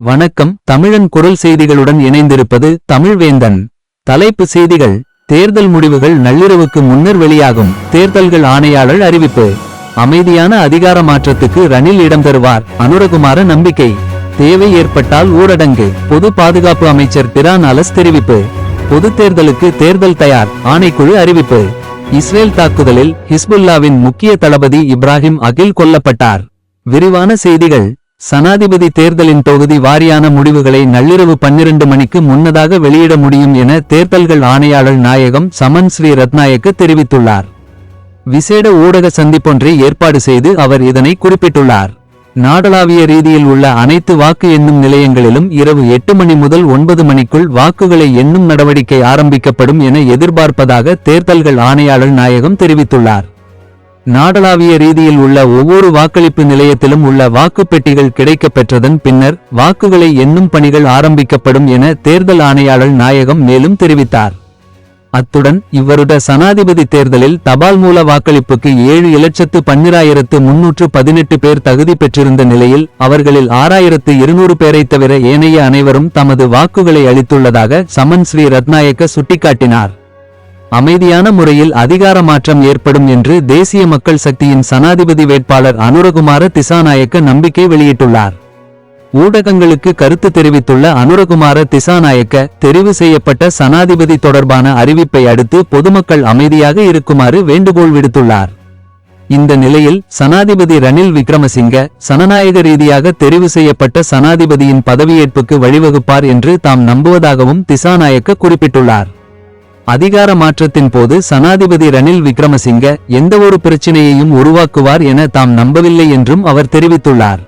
வணக்கம். தமிழன் குரல் செய்திகளுடன் இணைந்திருப்பது தமிழ்வேந்தன். தலைப்பு செய்திகள். தேர்தல் முடிவுகள் நள்ளிரவுக்கு முன்னர் வெளியாகும். தேர்தல்கள் ஆணையாளர் அறிவிப்பு. அமைதியான அதிகார மாற்றத்துக்கு ரணில் இடம் தருவார். அனுரகுமார நம்பிக்கை. தேவை ஏற்பட்டால் ஊரடங்கு. பொது பாதுகாப்பு அமைச்சர் பிரான் அலஸ் தெரிவிப்பு. பொது தேர்தலுக்கு தேர்தல் தயார். ஆணைக்குழு அறிவிப்பு. இஸ்ரேல் தாக்குதலில் ஹிஸ்புல்லாவின் முக்கிய தளபதி இப்ராஹிம் அகில் கொல்லப்பட்டார். விரிவான செய்திகள். சனாதிபதி தேர்தலின் தொகுதி வாரியான முடிவுகளை நள்ளிரவு பன்னிரண்டு மணிக்கு முன்னதாக வெளியிட முடியும் என தேர்தல்கள் ஆணையாளர் நாயகம் சமன் ஸ்ரீ ரத்நாயக்க தெரிவித்துள்ளார். விசேட ஊடக சந்திப்பொன்றை ஏற்பாடு செய்து அவர் இதனை குறிப்பிட்டுள்ளார். நாடளாவிய ரீதியில் உள்ள அனைத்து வாக்கு எண்ணும் நிலையங்களிலும் இரவு எட்டு மணி முதல் ஒன்பது மணிக்குள் வாக்குகளை எண்ணும் நடவடிக்கை ஆரம்பிக்கப்படும் என எதிர்பார்ப்பதாக தேர்தல்கள் ஆணையாளர் நாயகம் தெரிவித்துள்ளார். நாடளாவிய ரீதியில் உள்ள ஒவ்வொரு வாக்களிப்பு நிலையத்திலும் உள்ள வாக்குப்பெட்டிகள் கிடைக்கப்பெற்றதன் பின்னர் வாக்குகளை எண்ணும் பணிகள் ஆரம்பிக்கப்படும் என தேர்தல் ஆணையாளர் நாயகம் மேலும் தெரிவித்தார். அத்துடன் இவ்வருட சனாதிபதி தேர்தலில் தபால் மூல வாக்களிப்புக்கு ஏழு இலட்சத்து பன்னிராயிரத்து முன்னூற்று பதினெட்டு பேர் தகுதி பெற்றிருந்த நிலையில் அவர்களில் ஆறாயிரத்து இருநூறு பேரைத் தவிர ஏனைய அனைவரும் தமது வாக்குகளை அளித்துள்ளதாக சமன் ஸ்ரீ ரத்நாயக்க சுட்டிக்காட்டினார். அமைதியான முறையில் அதிகார மாற்றம் ஏற்படும் என்று தேசிய மக்கள் சக்தியின் சனாதிபதி வேட்பாளர் அனுரகுமார திசாநாயக்க நம்பிக்கை வெளியிட்டுள்ளார். ஊடகங்களுக்கு கருத்து தெரிவித்துள்ள அனுரகுமார திசாநாயக்க தெரிவு செய்யப்பட்ட சனாதிபதி தொடர்பான அறிவிப்பை அடுத்து பொதுமக்கள் அமைதியாக இருக்குமாறு வேண்டுகோள் விடுத்துள்ளார். இந்த நிலையில் சனாதிபதி ரணில் விக்ரமசிங்க சனநாயக ரீதியாக தெரிவு செய்யப்பட்ட சனாதிபதியின் பதவியேற்புக்கு வழிவகுப்பார் என்று தாம் நம்புவதாகவும் திசாநாயக்க குறிப்பிட்டுள்ளார். அதிகார மாற்றத்தின் போது சனாதிபதி ரணில் விக்ரமசிங்க எந்தவொரு பிரச்சினையையும் உருவாக்குவார் என தாம் நம்பவில்லை என்றும் அவர் தெரிவித்துள்ளார்.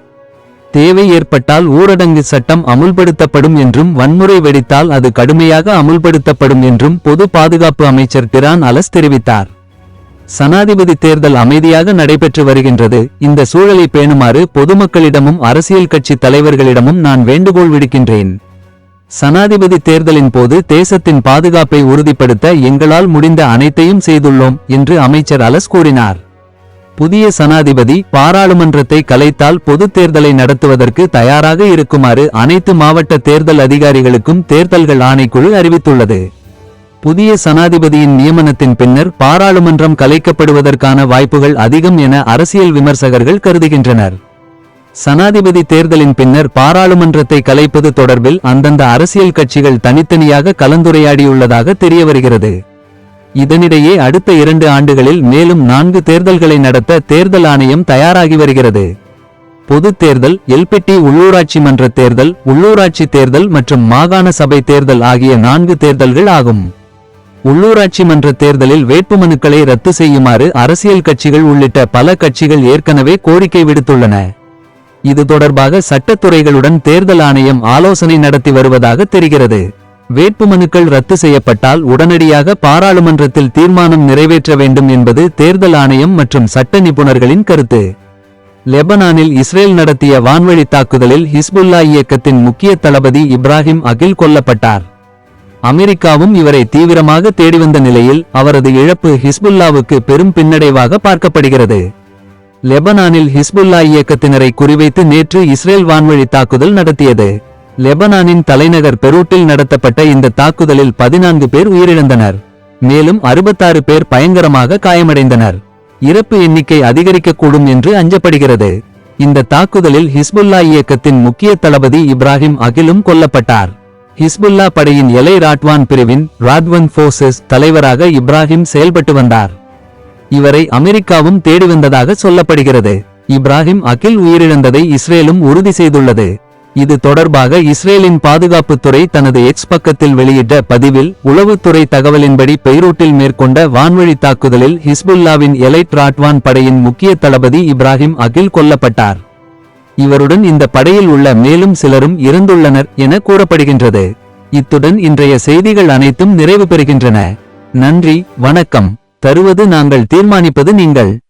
தேவை ஏற்பட்டால் ஊரடங்கு சட்டம் அமுல்படுத்தப்படும் என்றும் வன்முறை வெடித்தால் அது கடுமையாக அமுல்படுத்தப்படும் என்றும் பொது பாதுகாப்பு அமைச்சர் பிரான் அலஸ் தெரிவித்தார். சனாதிபதி தேர்தல் அமைதியாக நடைபெற்று வருகின்றது. இந்த சூழலை பேணுமாறு பொதுமக்களிடமும் அரசியல் கட்சி தலைவர்களிடமும் நான் வேண்டுகோள் விடுக்கின்றேன். சனாதிபதி தேர்தலின் போது தேசத்தின் பாதுகாப்பை உறுதிப்படுத்த எங்களால் முடிந்த அனைத்தையும் செய்துள்ளோம் என்று அமைச்சர் அலஸ் கூறினார். புதிய சனாதிபதி பாராளுமன்றத்தை கலைத்தால் பொதுத் தேர்தலை நடத்துவதற்கு தயாராக இருக்குமாறு அனைத்து மாவட்ட தேர்தல் அதிகாரிகளுக்கும் தேர்தல்கள் ஆணைக்குழு அறிவித்துள்ளது. புதிய சனாதிபதியின் நியமனத்தின் பின்னர் பாராளுமன்றம் கலைக்கப்படுவதற்கான வாய்ப்புகள் அதிகம் என அரசியல் விமர்சகர்கள் கருதுகின்றனர். சனாதிபதி தேர்தலின் பின்னர் பாராளுமன்றத்தை கலைப்பது தொடர்பில் அந்தந்த அரசியல் கட்சிகள் தனித்தனியாக கலந்துரையாடியுள்ளதாக தெரியவருகிறது. இதனிடையே அடுத்த இரண்டு ஆண்டுகளில் மேலும் நான்கு தேர்தல்களை நடத்த தேர்தல் ஆணையம் தயாராகி வருகிறது. பொதுத் தேர்தல் எல்பெட்டி உள்ளூராட்சி மன்ற தேர்தல் உள்ளூராட்சி தேர்தல் மற்றும் மாகாண சபை தேர்தல் ஆகிய நான்கு தேர்தல்கள் ஆகும். உள்ளூராட்சி மன்ற தேர்தலில் வேட்புமனுக்களை ரத்து செய்யுமாறு அரசியல் கட்சிகள் உள்ளிட்ட பல கட்சிகள் ஏற்கனவே கோரிக்கை விடுத்துள்ளன. இது தொடர்பாக சட்டத்துறைகளுடன் தேர்தல் ஆணையம் ஆலோசனை நடத்தி வருவதாக தெரிகிறது. வேட்புமனுக்கள் ரத்து செய்யப்பட்டால் உடனடியாக பாராளுமன்றத்தில் தீர்மானம் நிறைவேற்ற வேண்டும் என்பது தேர்தல் ஆணையம் மற்றும் சட்ட நிபுணர்களின் கருத்து. லெபனானில் இஸ்ரேல் நடத்திய வான்வழி தாக்குதலில் ஹிஸ்புல்லா இயக்கத்தின் முக்கிய தளபதி இப்ராஹிம் அகில் கொல்லப்பட்டார். அமெரிக்காவும் இவரை தீவிரமாக தேடிவந்த நிலையில் அவரது இழப்பு ஹிஸ்புல்லாவுக்கு பெரும் பின்னடைவாக பார்க்கப்படுகிறது. லெபனானில் ஹிஸ்புல்லா இயக்கத்தினரை குறிவைத்து நேற்று இஸ்ரேல் வான்வழி தாக்குதல் நடத்தியது. லெபனானின் தலைநகர் பெரூட்டில் நடத்தப்பட்ட இந்த தாக்குதலில் பதினான்கு பேர் உயிரிழந்தனர். மேலும் அறுபத்தாறு பேர் பயங்கரமாக காயமடைந்தனர். இறப்பு எண்ணிக்கை அதிகரிக்கக்கூடும் என்று அஞ்சப்படுகிறது. இந்த தாக்குதலில் ஹிஸ்புல்லா இயக்கத்தின் முக்கிய தளபதி இப்ராஹிம் அகிலும் கொல்லப்பட்டார். ஹிஸ்புல்லா படையின் எலை ராட்வான் பிரிவின் ராட்வன் போர்சஸ் தலைவராக இப்ராஹிம் செயல்பட்டு வந்தார். இவரை அமெரிக்காவும் தேடி வந்ததாக சொல்லப்படுகிறது. இப்ராஹிம் அகில் உயிரிழந்ததை இஸ்ரேலும் உறுதி செய்துள்ளது. இது தொடர்பாக இஸ்ரேலின் பாதுகாப்புத்துறை தனது எக்ஸ் பக்கத்தில் வெளியிட்ட பதிவில் உளவுத்துறை தகவலின்படி பெய்ரூட்டில் மேற்கொண்ட வான்வழி தாக்குதலில் ஹிஸ்புல்லாவின் எலைட் ராட்வான் படையின் முக்கிய தளபதி இப்ராஹிம் அகில் கொல்லப்பட்டார். இவருடன் இந்த படையில் உள்ள மேலும் சிலரும் இறந்துள்ளனர் என கூறப்படுகின்றது. இத்துடன் இன்றைய செய்திகள் அனைத்தும் நிறைவு பெறுகின்றன. நன்றி வணக்கம். தருவது நாங்கள் தீர்மானிப்பது நீங்கள்.